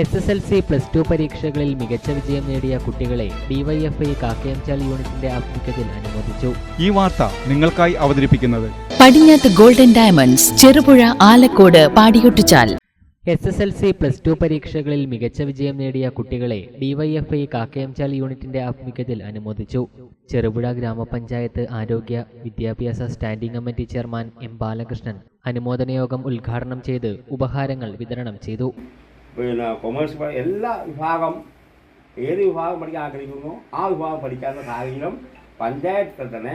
S S L C plus two പരീക്ഷകളിൽ മികച്ച വിജയം നേടിയ കുട്ടികളെ ഡിവൈഎഫ്ഐ കാക്കയംചാൽ യൂണിറ്റിന്റെ ആഭിമുഖ്യത്തിൽ അനുമോദിച്ചു. ഈ വാർത്ത നിങ്ങൾക്കായി അവതരിപ്പിക്കുന്നത് Padinjath golden diamonds Cherupuzha Alakode Padiyottuchal S S L C plus two പരീക്ഷകളിൽ മികച്ച വിജയം നേടിയ കുട്ടികളെ ഡിവൈഎഫ്ഐ കാക്കയംചാൽ യൂണിറ്റിന്റെ ആഭിമുഖ്യത്തിൽ അനുമോദിച്ചു. ചെറുപുഴ ഗ്രാമപഞ്ചായത്ത് ആരോഗ്യ വിദ്യാഭ്യാസ standing committee chairman M Balakrishnan അനുമോദന യോഗം ഉദ്ഘാടനം ചെയ്ത് ഉപഹാരങ്ങൾ വിതരണം ചെയ്തു. പിന്നെ കൊമേഴ്സ് എല്ലാ വിഭാഗം ഏത് വിഭാഗം പഠിക്കാൻ ആഗ്രഹിക്കുന്നു ആ വിഭാഗം പഠിക്കാനുള്ള സാഹചര്യം പഞ്ചായത്തിൽ തന്നെ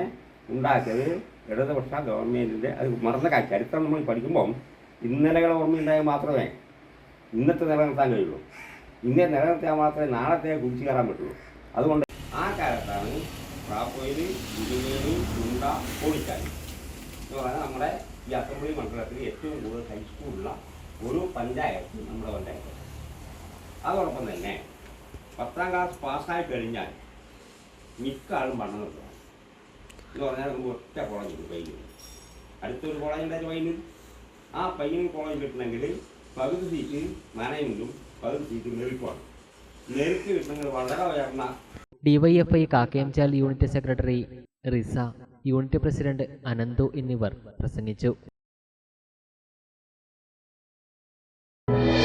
ഉണ്ടാക്കിയത് ഇടതുപക്ഷ ഗവൺമെന്റിന്റെ അത് മറന്ന കാര്യം ചരിത്രം നമ്മൾ പഠിക്കുമ്പം ഇന്നലകളെ ഓർമ്മയുണ്ടായാൽ മാത്രമേ ഇന്നത്തെ നിലനിർത്താൻ കഴിയുള്ളൂ. ഇന്നേ നിലനിർത്തിയാൽ മാത്രമേ നാളത്തെ കുതിച്ചു കയറാൻ പറ്റുള്ളൂ. അതുകൊണ്ട് ആ കാലത്താണ് പ്രാപ്പോയിൽ ഗുരുവേലി ഗുണ്ട ഓടിച്ചാൽ എന്ന് നമ്മുടെ ഈ അസംബ്ലി മണ്ഡലത്തിൽ ഏറ്റവും കൂടുതൽ ഹൈസ്കൂളുള്ള ഒരു പഞ്ചായത്ത് നമ്മുടെ പഞ്ചായത്ത്. അതോടൊപ്പം തന്നെ പത്താം ക്ലാസ് പാസ്സായി കഴിഞ്ഞാൽ മിക്ക ആളും പഠനം നിർത്തണം എന്ന് പറഞ്ഞാൽ നമുക്ക് ഒറ്റ കോളേജ് പയ്യന്നൂർ. അടുത്തൊരു കോളേജ് ഉണ്ടായിരുന്നു പയ്യന്നൂർ. ആ പയ്യന്നൂർ കോളേജ് കിട്ടണമെങ്കിൽ പകുതി സീറ്റ് മാനേജ്മെന്റും പകുതി സീറ്റ് മെറിറ്റുമാണ്. നെരുക്ക് കിട്ടണമെങ്കിൽ വളരെ ഉയർന്ന DYFI Kakkayamchal unit secretary Riza unit president Ananthu എന്നിവർ പ്രസംഗിച്ചു.